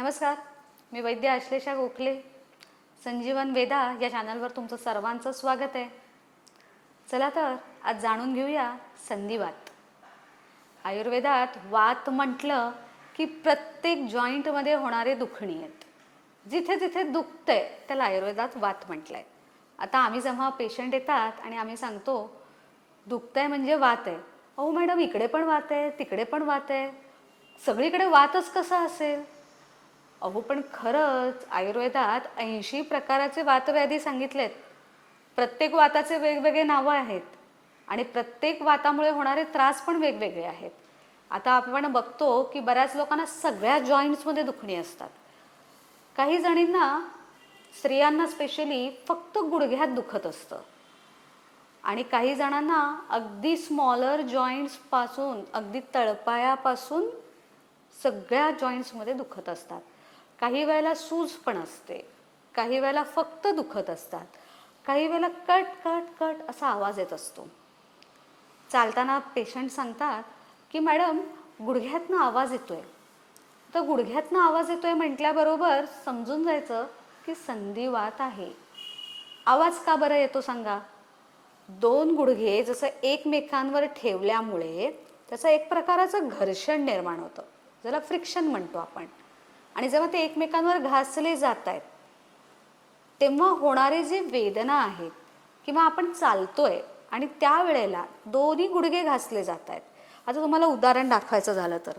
नमस्कार मी वैद्य आश्लेषा गोखले. संजीवन वेदा या चॅनलवर तुमचं सर्वांचं स्वागत आहे. चला तर आज जाणून घेऊया संधिवात आयुर्वेदात वात म्हटलं की प्रत्येक जॉईंटमध्ये होणारे दुखणी आहेत. जिथे जिथे दुखतंय त्याला आयुर्वेदात वात म्हटलं आहे आता आम्ही जेव्हा पेशंट येतात आणि आम्ही सांगतो दुखतंय म्हणजे वात आहे. अहो मॅडम इकडे पण वात आहे तिकडे पण वात आहे. सगळीकडे वातच कसा असेल? अहो पण खरंच आयुर्वेदात ऐंशी प्रकाराचे वातव्याधी सांगितलेत. प्रत्येक वाताचे वेगवेगळे नावं आहेत आणि प्रत्येक वातामुळे होणारे त्रास पण वेगवेगळे आहेत. आता आपण बघतो की बऱ्याच लोकांना सगळ्या जॉईंट्समध्ये दुखणी असतात. काही जणींना स्त्रियांना स्पेशली फक्त गुडघ्यात दुखत असतं. आणि काही जणांना अगदी स्मॉलर जॉईंट्सपासून अगदी तळपायापासून सगळ्या जॉईंट्समध्ये दुखत असतात. काही वेळेला सूज पण असते. काही वेळेला फक्त दुखत असतात. काही वेळेला कट कट कट असा आवाज येत असतो. चालताना पेशंट सांगतात की मॅडम गुडघ्यातनं आवाज येतोय. तर गुडघ्यातनं आवाज येतोय म्हटल्याबरोबर समजून जायचं की संधिवात आहे. आवाज का बरं येतो सांगा? दोन गुडघे जसं एकमेकांवर ठेवल्यामुळे त्याचं एक प्रकाराचं घर्षण निर्माण होतं. ज्याला फ्रिक्शन म्हणतो आपण. आणि जेव्हा ते एकमेकांवर घासले जात आहेत तेव्हा होणारे जे वेदना आहेत किंवा आपण चालतोय आणि त्यावेळेला दोन्ही गुडघे घासले जात आहेत आता तुम्हाला उदाहरण दाखवायचं झालं तर.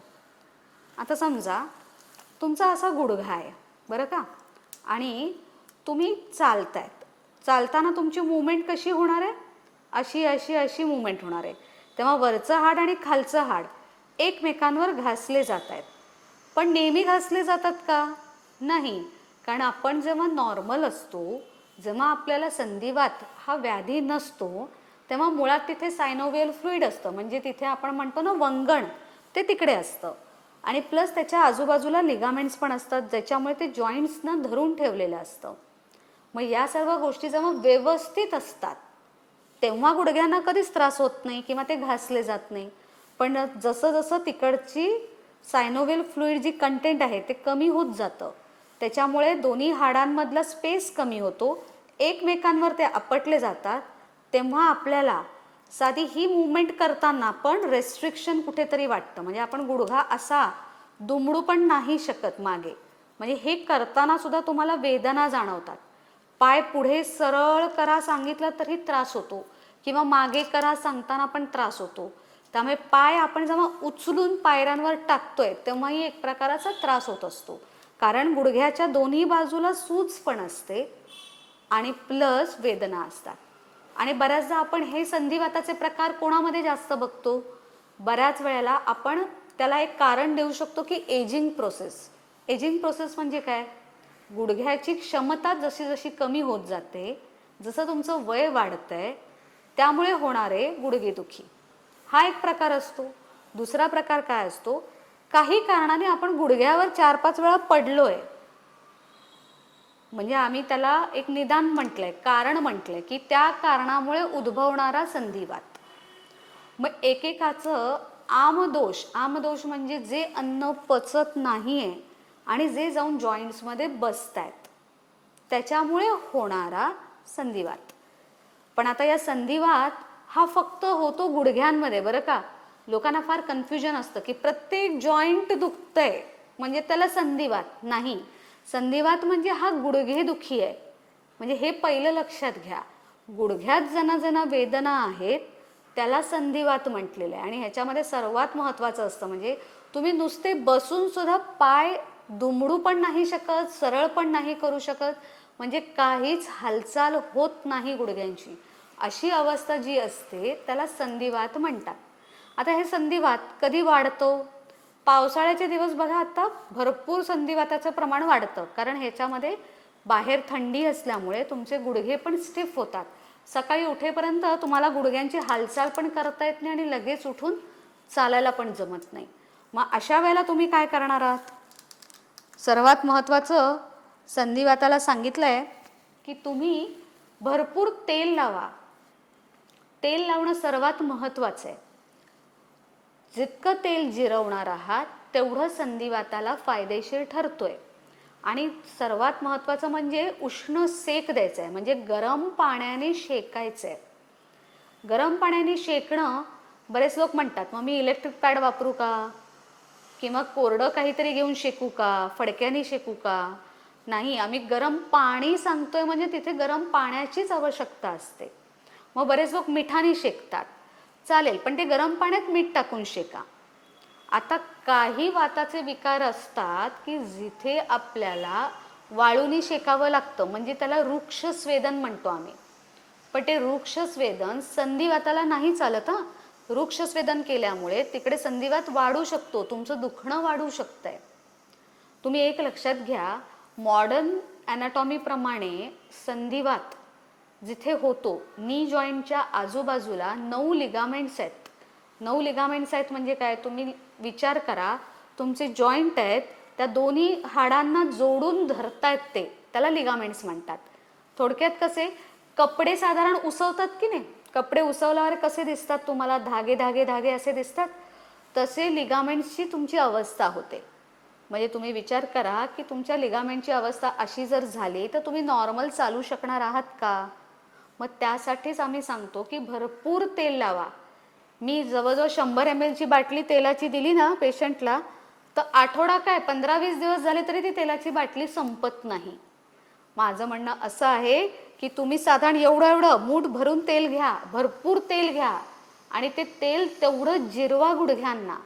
आता समजा तुमचा असा गुडघा आहे बरं का? आणि तुम्ही चालतायत. चालताना तुमची मुवमेंट कशी होणार आहे? अशी अशी अशी मुवमेंट होणार आहे. तेव्हा वरचं हाड आणि खालचं हाड एकमेकांवर घासले जात आहेत पण नेहमी घासले जातात का? नाही. कारण आपण जेव्हा नॉर्मल असतो जेव्हा आपल्याला संधिवात हा व्याधी नसतो तेव्हा मुळात तिथे सायनोवियल फ्लुईड असतं. म्हणजे तिथे आपण म्हणतो ना वंगण ते तिकडे असतं. आणि प्लस त्याच्या आजूबाजूला लिगामेंट्स पण असतात ज्याच्यामुळे ते जॉईंट्सना धरून ठेवलेलं असतं. मग या सर्व गोष्टी जेव्हा व्यवस्थित असतात तेव्हा गुडघ्यांना कधीच त्रास होत नाही किंवा ते घासले जात नाही. पण जसं जसं तिकडची सायनोवेल फ्लुईड जी कंटेंट आहे ते कमी होत जातं. त्याच्यामुळे दोन्ही हाडांमधला स्पेस कमी होतो. एकमेकांवर ते आपटले जातात. तेव्हा आपल्याला साधी ही मुवमेंट करताना पण रेस्ट्रिक्शन कुठेतरी वाटतं. म्हणजे आपण गुडघा असा दुमडू पण नाही शकत मागे. म्हणजे हे करताना सुद्धा तुम्हाला वेदना जाणवतात. पाय पुढे सरळ करा सांगितलं तरी त्रास होतो. किंवा मागे करा सांगताना पण त्रास होतो. त्यामुळे पाय आपण जेव्हा उचलून पायऱ्यांवर टाकतोय तेव्हाही एक प्रकाराचा त्रास होत असतो. कारण गुडघ्याच्या दोन्ही बाजूला सूज पण असते आणि प्लस वेदना असतात. आणि बऱ्याचदा आपण हे संधिवाताचे प्रकार कोणामध्ये जास्त बघतो? बऱ्याच वेळेला आपण त्याला एक कारण देऊ शकतो की एजिंग प्रोसेस एजिंग प्रोसेस म्हणजे काय? गुडघ्याची क्षमता जशी जशी कमी होत जाते जसं तुमचं वय वाढतंय त्यामुळे होणारे गुडघेदुखी. हा एक प्रकार असतो. दुसरा प्रकार काय असतो? काही कारणाने आपण गुडघ्यावर चार पाच वेळा पडलोय. म्हणजे आम्ही त्याला एक निदान म्हटलंय कारण म्हटलंय की त्या कारणामुळे उद्भवणारा संधिवात. मग एकेकाचं आमदोष आमदोष म्हणजे जे अन्न पचत नाहीये आणि जे जाऊन जॉईंट्समध्ये बसत आहेत त्याच्यामुळे होणारा संधिवात. पण आता या संधिवात हा फक्त होतो गुडघ्यांमध्ये बरं का? लोकांना फार कन्फ्युजन असतं की प्रत्येक जॉईंट दुखतंय म्हणजे त्याला संधिवात नाही. संधिवात म्हणजे हा गुडघेदुखी आहे. म्हणजे हे पहिलं लक्षात घ्या. गुडघ्यात जना जना वेदना आहेत त्याला संधिवात म्हटलेलं आहे. आणि ह्याच्यामध्ये सर्वात महत्त्वाचं असतं म्हणजे तुम्ही नुसते बसून सुद्धा पाय दुमडू पण नाही शकत सरळ पण नाही करू शकत. म्हणजे काहीच हालचाल होत नाही गुडघ्यांची. अशी अवस्था जी असते त्याला संधिवात म्हणतात. आता हे संधिवात कधी वाढतो? पावसाळ्याचे दिवस बघा आता भरपूर संधिवाताचं प्रमाण वाढतं. कारण ह्याच्यामध्ये बाहेर थंडी असल्यामुळे तुमचे गुडघे पण स्टिफ होतात. सकाळी उठेपर्यंत तुम्हाला गुडघ्यांची हालचाल पण करता येत नाही आणि लगेच उठून चालायला पण जमत नाही. मग अशा वेळेला तुम्ही काय करणार आहात? सर्वात महत्त्वाचं संधिवाताला सांगितलं आहे की तुम्ही भरपूर तेल लावा. तेल लावणं सर्वात महत्त्वाचं आहे. जितकं तेल जिरवणार आहात तेवढं संधिवाताला फायदेशीर ठरतोय. आणि सर्वात महत्त्वाचं म्हणजे उष्ण सेक द्यायचं आहे म्हणजे गरम पाण्याने शेकायचं आहे गरम पाण्याने शेकणं बरेच लोक म्हणतात मग मी इलेक्ट्रिक पॅड वापरू का? किंवा कोरडं काहीतरी घेऊन शेकू का? फडक्याने शेकू का? नाही आम्ही गरम पाणी सांगतोय म्हणजे तिथे गरम पाण्याचीच आवश्यकता असते. मग बरेच लोक मिठाने शेकतात. चालेल पण ते गरम पाण्यात मीठ टाकून शेका. आता काही वाताचे विकार असतात की जिथे आपल्याला वाळूनी शेकावं लागतं म्हणजे त्याला वृक्ष स्वेदन म्हणतो आम्ही. पण ते वृक्ष स्वेदन संधिवाताला नाही चालत हां. वृक्ष स्वेदन केल्यामुळे तिकडे संधिवात वाढू शकतो तुमचं दुखणं वाढू शकतंय. तुम्ही एक लक्षात घ्या मॉडर्न ॲनाटॉमीप्रमाणे संधिवात जिथे होतो नी जॉईंटच्या आजूबाजूला नऊ लिगामेंट्स आहेत. नऊ लिगामेंट्स आहेत म्हणजे काय? तुम्ही विचार करा तुमचे जॉईंट आहेत त्या दोन्ही हाडांना जोडून धरतायत ते. त्याला लिगामेंट्स म्हणतात. थोडक्यात कसे? कपडे साधारण उसवतात की नाही? कपडे उसवल्यावर कसे दिसतात तुम्हाला? धागे धागे धागे असे दिसतात? तसे लिगामेंट्सची तुमची अवस्था होते. म्हणजे तुम्ही विचार करा की तुमच्या लिगामेंटची अवस्था अशी जर झाली तर तुम्ही नॉर्मल चालू शकणार आहात का? मग त्यासाठीच आम्ही सांगतो की भरपूर तेल लावा. मी जवळजवळ शंभर एम एलची बाटली तेलाची दिली ना पेशंटला तर आठवडा काय पंधरा वीस दिवस झाले तरी ती तेलाची बाटली संपत नाही. माझं म्हणणं असं आहे की तुम्ही साधारण एवढं एवढं मूठ भरून तेल घ्या भरपूर तेल घ्या आणि ते तेल तेवढं जिरवा गुडघ्यांना.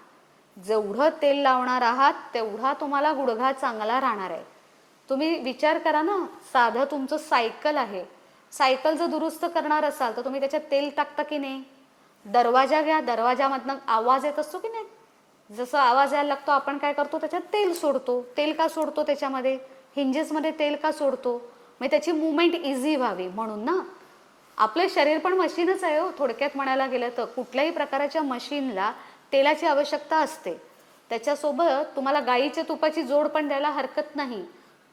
जेवढं तेल लावणार आहात तेवढा तुम्हाला गुडघा चांगला राहणार आहे. तुम्ही विचार करा ना साधं तुमचं सायकल आहे. सायकल जर दुरुस्त करणार असाल तर तुम्ही त्याच्यात तेल टाकता की नाही? दरवाजा घ्या दरवाजामधनं आवाज येत असतो की नाही? जसं आवाज यायला लागतो आपण काय करतो? त्याच्यात तेल सोडतो. तेल का सोडतो त्याच्यामध्ये? हिंजेसमध्ये तेल का सोडतो? मग त्याची मुवमेंट इझी व्हावी. म्हणून ना आपलं शरीर पण मशीनच आहे हो. थोडक्यात म्हणायला गेलं तर कुठल्याही प्रकाराच्या मशीनला तेलाची आवश्यकता असते. त्याच्यासोबत तुम्हाला गाईच्या तुपाची जोड पण द्यायला हरकत नाही.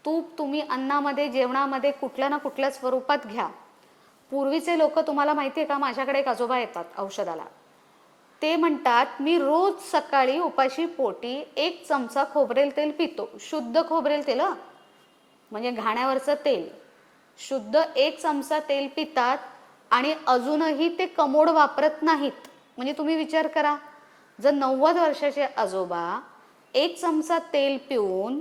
तूप तुम्ही अन्नामध्ये जेवणामध्ये कुठल्या ना कुठल्या स्वरूपात घ्या. पूर्वीचे लोक तुम्हाला माहिती आहे का माझ्याकडे एक आजोबा येतात औषधाला. ते म्हणतात मी रोज सकाळी उपाशी पोटी एक चमचा खोबरेल तेल पितो. शुद्ध खोबरेल तेल म्हणजे घाण्यावरचं तेल. शुद्ध एक चमचा तेल पितात आणि अजूनही ते कमोड वापरत नाहीत. म्हणजे तुम्ही विचार करा. जर नव्वद वर्षाचे आजोबा एक चमचा तेल पिऊन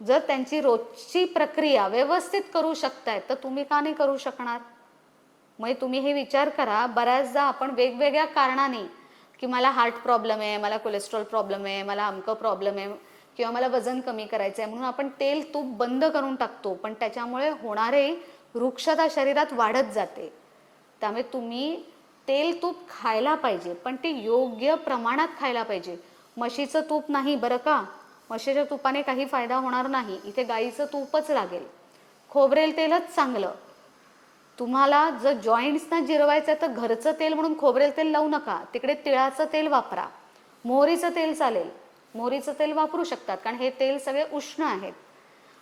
जर त्यांची रोजची प्रक्रिया व्यवस्थित करू शकताय तर तुम्ही का नाही करू शकणार? मग तुम्ही हे विचार करा बऱ्याचदा आपण वेगवेगळ्या कारणाने की मला हार्ट प्रॉब्लेम आहे मला कोलेस्ट्रॉल प्रॉब्लेम आहे मला अमकं प्रॉब्लेम आहे किंवा मला वजन कमी करायचं आहे म्हणून आपण तेल तूप बंद करून टाकतो पण त्याच्यामुळे होणारे वृक्षता शरीरात वाढत जाते. त्यामुळे तुम्ही तेल तूप खायला पाहिजे पण ते योग्य प्रमाणात खायला पाहिजे. म्हशीचं तूप नाही बरं का? म्हशीच्या तुपाने काही फायदा होणार नाही. इथे गाईचं तूपच लागेल. खोबरेल तेलच चांगलं. तुम्हाला जर जॉईंट्सना जिरवायचं आहे तर घरचं तेल म्हणून खोबरेल तेल लावू नका. तिकडे तिळाचं तेल वापरा. मोहरीचं तेल चालेल. मोहरीचं तेल वापरू शकतात कारण हे तेल सगळे उष्ण आहेत.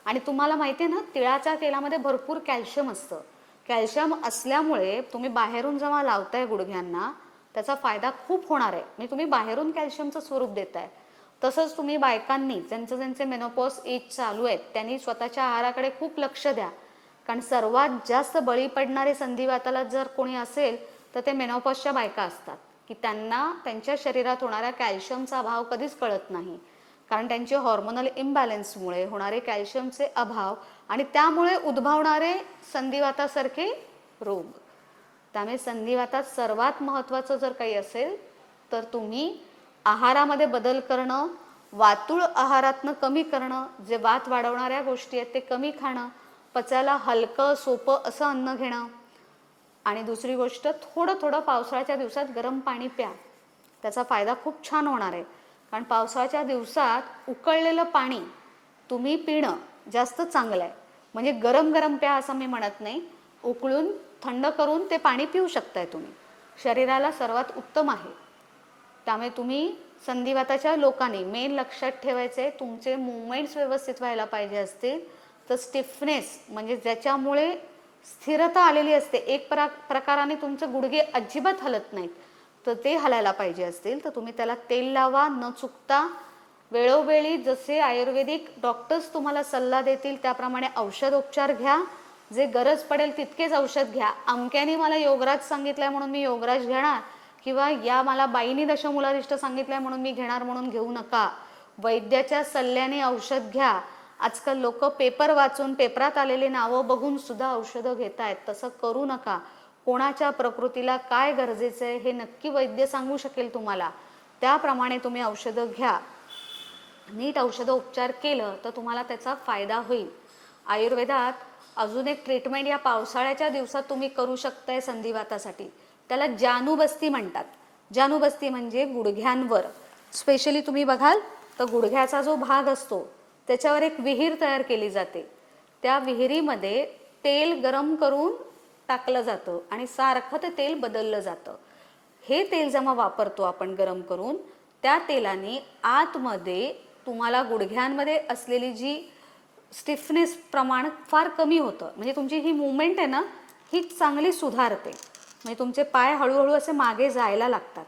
आणि तुम्हाला माहिती आहे ना तिळाच्या तेलामध्ये भरपूर कॅल्शियम असतं. कॅल्शियम असल्यामुळे तुम्ही बाहेरून जेव्हा लावताय गुडघ्यांना त्याचा फायदा खूप होणार आहे. म्हणजे तुम्ही बाहेरून कॅल्शियमचं स्वरूप देताय. तसंच तुम्ही बायकांनी ज्यांचं ज्यांचे मेनोपॉस एज चालू आहेत त्यांनी स्वतःच्या आहाराकडे खूप लक्ष द्या. कारण सर्वात जास्त बळी पडणारे संधिवाताला जर कोणी असेल तर ते मेनोपॉसच्या बायका असतात. की त्यांना त्यांच्या शरीरात होणाऱ्या कॅल्शियमचा अभाव कधीच कळत नाही. कारण त्यांचे हॉर्मोनल इम्बॅलन्समुळे होणारे कॅल्शियमचे अभाव आणि त्यामुळे उद्भवणारे संधिवातासारखे रोग. त्यामुळे संधिवातात सर्वात महत्त्वाचं जर काही असेल तर तुम्ही आहारामध्ये बदल करणं वातुळ आहारातनं कमी करणं जे वात वाढवणाऱ्या गोष्टी आहेत ते कमी खाणं पचायला हलकं सोपं असं अन्न घेणं. आणि दुसरी गोष्ट थोडं थोडं पावसाळ्याच्या दिवसात गरम पाणी प्या. त्याचा फायदा खूप छान होणार आहे. कारण पावसाळ्याच्या दिवसात उकळलेलं पाणी तुम्ही पिणं जास्त चांगलं आहे. म्हणजे गरम गरम प्या असं मी म्हणत नाही. उकळून थंड करून ते पाणी पिऊ शकताय तुम्ही. शरीराला सर्वात उत्तम आहे. त्यामुळे तुम्ही संधिवाताच्या लोकांनी मेन लक्षात ठेवायचे आहे तुमचे मुवमेंट्स व्यवस्थित व्हायला पाहिजे असतील. तर स्टिफनेस म्हणजे ज्याच्यामुळे स्थिरता आलेली असते एक प्रा प्रकाराने तुमचे गुडघे अजिबात हलत नाहीत. तर ते हलायला पाहिजे असतील. तर तुम्ही त्याला तेल लावा न चुकता वेळोवेळी जसे आयुर्वेदिक डॉक्टर्स तुम्हाला सल्ला देतील त्याप्रमाणे औषधोपचार घ्या. जे गरज पडेल तितकेच औषध घ्या. अमक्याने मला योगराज सांगितलंय म्हणून मी योगराज घेणार. किंवा या मला बाईनी दशमुलारिष्ट सांगितलंय म्हणून मी घेणार म्हणून घेऊ नका. वैद्याच्या सल्ल्याने औषध घ्या. आजकाल लोक पेपर वाचून पेपरात आलेले नावं बघून सुद्धा औषधं घेत आहेत तसं करू नका. कोणाच्या प्रकृतीला काय गरजेचं आहे हे नक्की वैद्य सांगू शकेल तुम्हाला. त्याप्रमाणे तुम्ही औषधं घ्या. नीट औषधं उपचार केलं तर तुम्हाला त्याचा फायदा होईल. आयुर्वेदात अजून एक ट्रीटमेंट या पावसाळ्याच्या दिवसात तुम्ही करू शकताय संधिवातासाठी. त्याला जानूबस्ती म्हणतात. जानूबस्ती म्हणजे गुडघ्यांवर. स्पेशली तुम्ही बघाल तर गुडघ्याचा जो भाग असतो त्याच्यावर एक विहीर तयार केली जाते. त्या विहिरीमध्ये तेल गरम करून टाकलं जातं आणि सारखं ते तेल बदललं जातं. हे तेल जेव्हा वापरतो आपण गरम करून त्या तेलाने आतमध्ये तुम्हाला गुडघ्यांमध्ये असलेली जी स्टिफनेस प्रमाण फार कमी होतं. म्हणजे तुमची ही मुवमेंट आहे ना ही चांगली सुधारते. म्हणजे तुमचे पाय हळूहळू असे मागे जायला लागतात.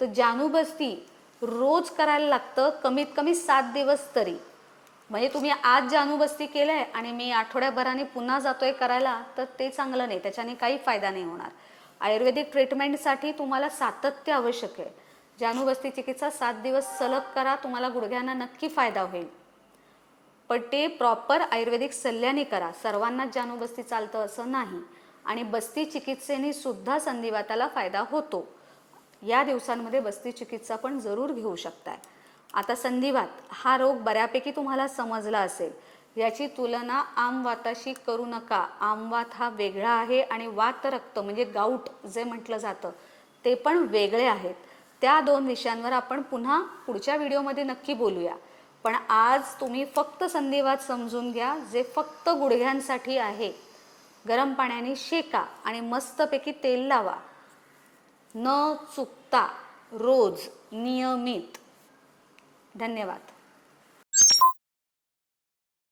तर जानूबस्ती रोज करायला लागतं कमीत कमी सात दिवस तरी. म्हणजे तुम्ही आज जानूबस्ती केलंय आणि मी आठवड्याभराने पुन्हा जातोय करायला तर ते चांगलं नाही. त्याच्याने काही फायदा नाही होणार. आयुर्वेदिक ट्रीटमेंटसाठी तुम्हाला सातत्य आवश्यक आहे. जानूबस्ती चिकित्सा सात दिवस सलग करा तुम्हाला गुडघ्यांना नक्की फायदा होईल. पण ते प्रॉपर आयुर्वेदिक सल्ल्याने करा. सर्वांनाच जानूबस्ती चालतं असं नाही. आणि बस्ती चिकित्सेने सुद्धा संधिवाताला फायदा होतो. या दिवसांमध्ये बस्ती चिकित्सा पण जरूर घेऊ शकताय. आता संधिवात हा रोग बऱ्यापैकी तुम्हाला समजला असेल. याची तुलना आमवाताशी करू नका. आमवात हा वेगळा आहे आणि वात रक्त म्हणजे गाऊट जे म्हटलं जातं ते पण वेगळे आहेत. त्या दोन विषयांवर आपण पुन्हा पुढच्या व्हिडिओमध्ये नक्की बोलूया. पण आज तुम्ही फक्त संधिवात समजून घ्या जे फक्त गुडघ्यांसाठी आहे. गरम पाण्याने शेका आणि मस्तपैकी तेल लावा. न चुकता रोज नियमित. धन्यवाद.